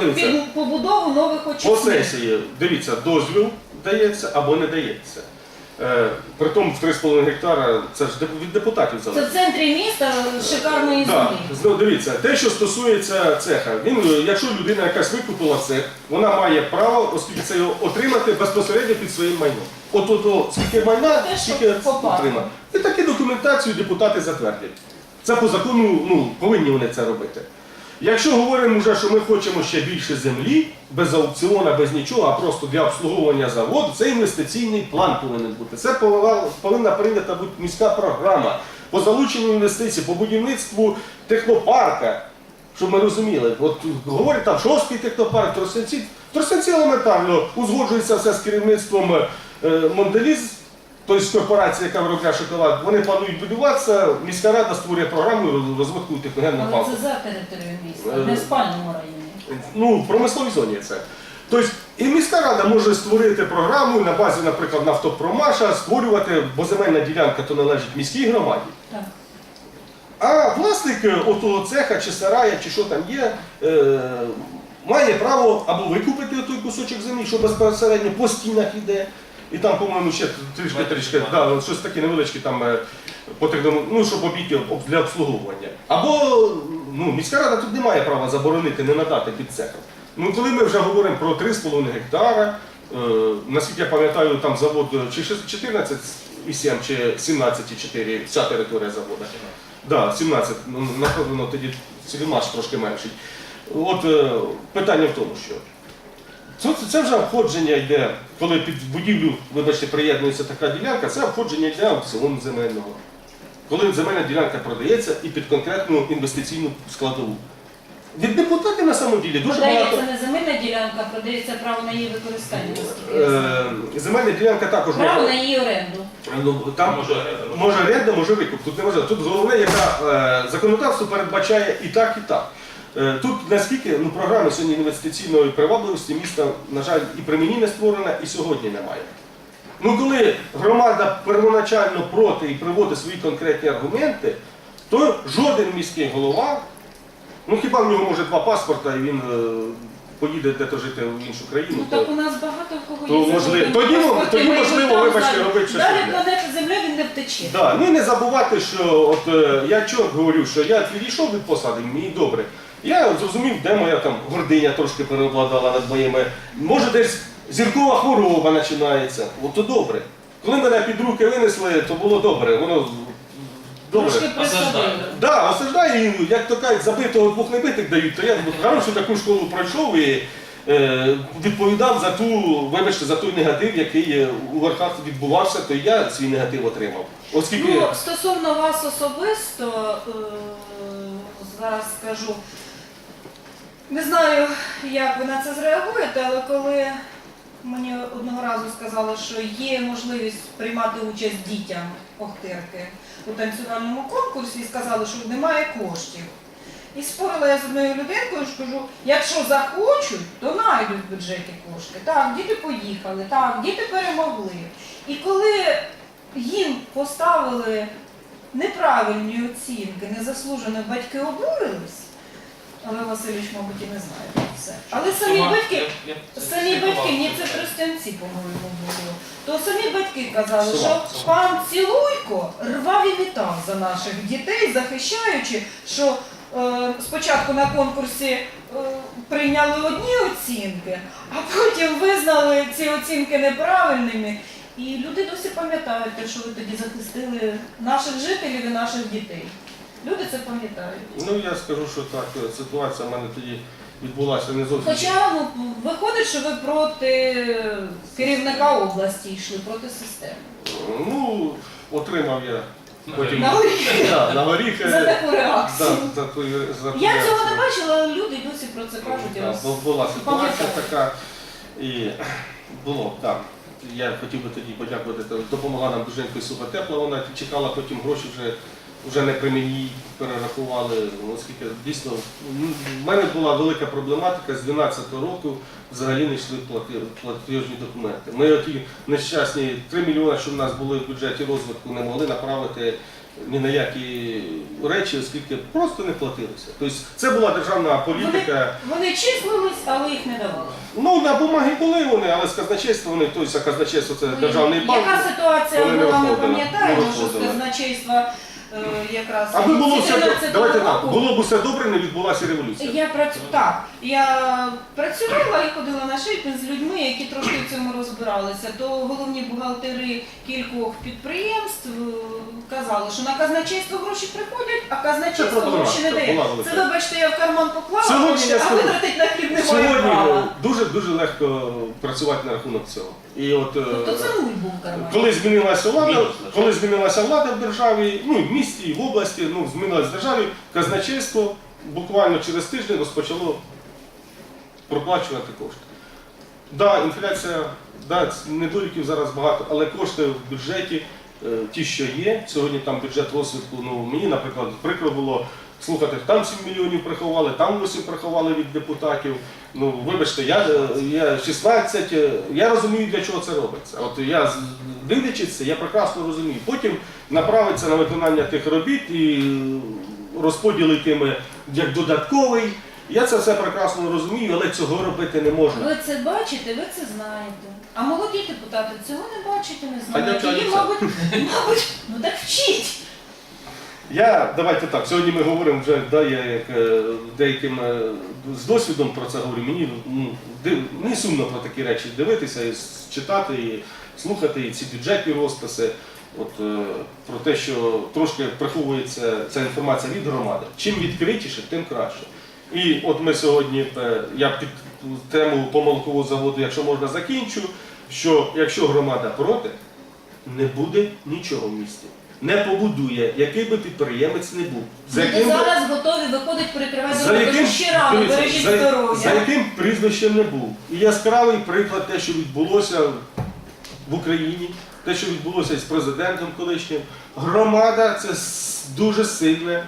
Дивіться, під побудову нових по очисних. сесії, дивіться, дозвіл дається або не дається. Е, Притом в 3,5 гектара це ж деп- від депутатів Це залежить. в центрі міста шикарної Да. землі. Знову дивіться, те, що стосується цеха, він, е, якщо людина якась викупила цех, вона має право, оскільки це його отримати безпосередньо під своїм майном. От от, от скільки майна, Те, що скільки попало. отримати. І таку документацію депутати затвердять. Це по закону ну, повинні вони це робити. Якщо говоримо вже, що ми хочемо ще більше землі, без аукціона, без нічого, а просто для обслуговування заводу, це інвестиційний план повинен бути. Це повинна- прийнята бути міська програма по залученню інвестицій, по будівництву технопарка. Щоб ми розуміли, от говорять там шостий технопарк, Тростянці. Тростянці елементарно узгоджується все з керівництвом е, Монделіз, тобто корпорація, яка виробляє шоколад. Вони планують будуватися, міська рада створює програму розвитку техногенного Але парку. це за територією міста, Е, не в спальному районі. Ну, в промисловій зоні це. Тобто і міська рада може створити програму на базі, наприклад, нафтопромаша, створювати, бо земельна ділянка то належить міській громаді. Так. А власник е, отого цеха чи сарая, чи що там є, е, має право або викупити той кусочок землі, що безпосередньо по стінах іде. І там, по-моєму, ще трішки трішки, да, щось таке невеличке там е, по ну, щоб обійти для обслуговування. Або ну, міська рада тут не має права заборонити, не надати під цехом. Ну, коли ми вже говоримо про 3,5 гектара, е, наскільки я пам'ятаю, там завод е, чи 14,7 чи 17,4 вся територія заводу. Да, 17, ну, напевно, тоді Сілімаш трошки менший. От е, питання в тому, що це, це вже обходження йде, коли під будівлю, вибачте, приєднується така ділянка, це обходження йде аукціону земельного. Коли земельна ділянка продається і під конкретну інвестиційну складову. Від депутатів на самом ділі дуже багато. Продається не земельна ділянка, продається право на її використання. наскільки я знаю. Е, земельна ділянка також Право може- на її оренду. Ну, там Може оренда, може викуп. Тут не важливо. Тут головне, яка е, законодавство передбачає і так, і так. Е, тут наскільки ну, програми сьогодні інвестиційної привабливості міста, на жаль, і при мені не створена, і сьогодні немає. Ну, коли громада первоначально проти і приводить свої конкретні аргументи, то жоден міський голова, ну хіба в нього може два паспорта, і він е, поїде де-то жити в іншу країну. Ну то- так у нас багато в кого То є можливо- тоді, ну, тоді, ми можливо, там вибачте, робити щось Далі інше. планети Земля він не втече. Да, ну і не забувати, що от е, я чого говорю, що я відійшов від посади, мені добре. Я зрозумів, де моя там гординя трошки переобладала над моїми. Може, десь зіркова хвороба починається. От то добре. Коли мене під руки винесли, то було добре. Воно добре. Трошки Осаждаю. присадили. Да, осаждаю, і, як то кажуть, забитого двох небитих дають, то я хорошу таку школу пройшов і е, відповідав за ту, вибачте, за той негатив, який е, у верхах відбувався, то я свій негатив отримав. Оскільки. Ну, стосовно вас особисто, е, зараз скажу, не знаю, як ви на це зреагуєте, але коли мені одного разу сказали, що є можливість приймати участь дітям Охтирки у танцювальному конкурсі, і сказали, що немає коштів. І спорила я з одною людинкою, що кажу, якщо захочуть, то знайдуть в бюджеті кошти. Так, діти поїхали, так, діти перемогли. І коли їм поставили неправильні оцінки, незаслужено батьки обурились, але Васильович, мабуть, і не знає про це. Але самі Чому? батьки, Я- я самі слідкував. батьки, ні, це тростянці, по-моєму, було. То самі батьки казали, Сова, що сова. пан Цілуйко рвав і вітав за наших дітей, захищаючи, що е, спочатку на конкурсі е, прийняли одні оцінки, а потім визнали ці оцінки неправильними. І люди досі пам'ятають те, що ви тоді захистили наших жителів і наших дітей. Люди це пам'ятають. Ну я скажу, що так, е, ситуація в мене тоді відбулася не зовсім. Хоча ну, виходить, що ви проти керівника області йшли, проти системи. Ну, отримав я потім На горіхи. Да, на горіхи. За таку реакцію. Да, за ту- за ту Я цього реакцію. не бачила, але люди досі про це кажуть. і Да, роз- бу- Була ситуація така. І було, так. Я хотів би тоді подякувати, допомогла нам Дуженко Суха Тепла, вона чекала потім гроші вже, вже не при мені перерахували, ну, оскільки дійсно ну, в мене була велика проблематика з 12 року взагалі не йшли платіжні документи. Ми оті нещасні 3 мільйони, що в нас були в бюджеті розвитку, не могли направити ні на які речі, оскільки просто не платилися. Тобто це була державна політика. Вони числились, але їх не давали. Ну, на бумаги були вони, але з казначейства вони, тобто, казначейство це державний банк. Яка ситуація вони була, ми виходили, пам'ятаємо, що з казначейства е, якраз Аби було все 14 давайте так, року. було б все добре, не відбулася революція. Я працю... так, я працювала і ходила на шипінг з людьми, які трошки в цьому розбиралися. То головні бухгалтери кількох підприємств е, казали, що на казначейство гроші приходять, а Це гроші не дає. була велика. Це вибачте, я в карман поклала Сьогодні гроші, я а скажу. витратить на хліб немає Сьогодні права. дуже дуже легко працювати на рахунок цього. І от е, Тобто це нуль був в кармані. коли змінилася влада, Мінус, коли змінилася влада в державі, ну і в місті, і в області, ну змінилась в державі, казначейство буквально через тиждень розпочало проплачувати кошти. Да, інфляція, да, недоліків зараз багато, але кошти в бюджеті, ті, що є, сьогодні там бюджет розвитку, ну мені, наприклад, прикро було слухати, там 7 мільйонів приховали, там 8 приховали від депутатів. Ну, вибачте, я, е, я 16, е, я розумію, для чого це робиться. От я дивлячись я прекрасно розумію. Потім направиться на виконання тих робіт і розподіл йтиме як додатковий. Я це все прекрасно розумію, але цього робити не можна. Ви це бачите, ви це знаєте. А молоді депутати цього не бачать і не А знають. для чого це? мабуть, мабуть, ну так вчіть. Я давайте так. Сьогодні ми говоримо вже да, я як е, деяким е, з досвідом про це говорю. Мені ну, див, мені сумно про такі речі дивитися і с- читати, і слухати і ці бюджетні розписи. От е, про те, що трошки приховується ця інформація від громади. Чим відкритіше, тим краще. І от ми сьогодні, е, я під тему помилкового заводу, якщо можна, закінчу, що якщо громада проти, не буде нічого в місті. Не побудує, який би підприємець не був. За Люди яким, зараз готові виходить перекривати за яким, дивіться, бережіть за, за яким прізвищем не був. І яскравий приклад те, що відбулося в Україні, те, що відбулося із президентом колишнім. Громада це дуже сильне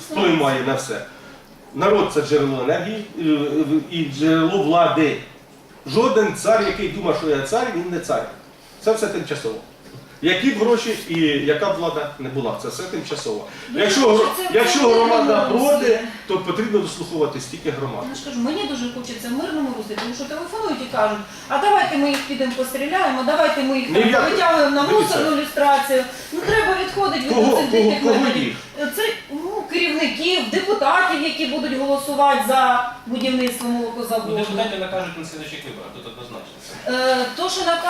вплив має на все. Народ це джерело енергії і- і джерело влади. Жоден цар, який думає, що я цар, він не цар. Це все тимчасово. Які б гроші і яка б влада не була, це все тимчасово. Якщо, якщо громада проти, то потрібно дослуховуватись тільки громади. Я ж кажу, мені дуже хочеться в мирному руслі, тому що телефонують і кажуть, а давайте ми їх підемо постріляємо, давайте ми їх як- витягуємо на мусорну люстрацію. Ну треба відходити від Кого, цих кого, кого їх? Це ну, керівників, депутатів, які будуть голосувати за будівництво Ну, молокозаводу. Депутати накажуть на слідчих виборах, тут однозначно. Е, то, що накажуть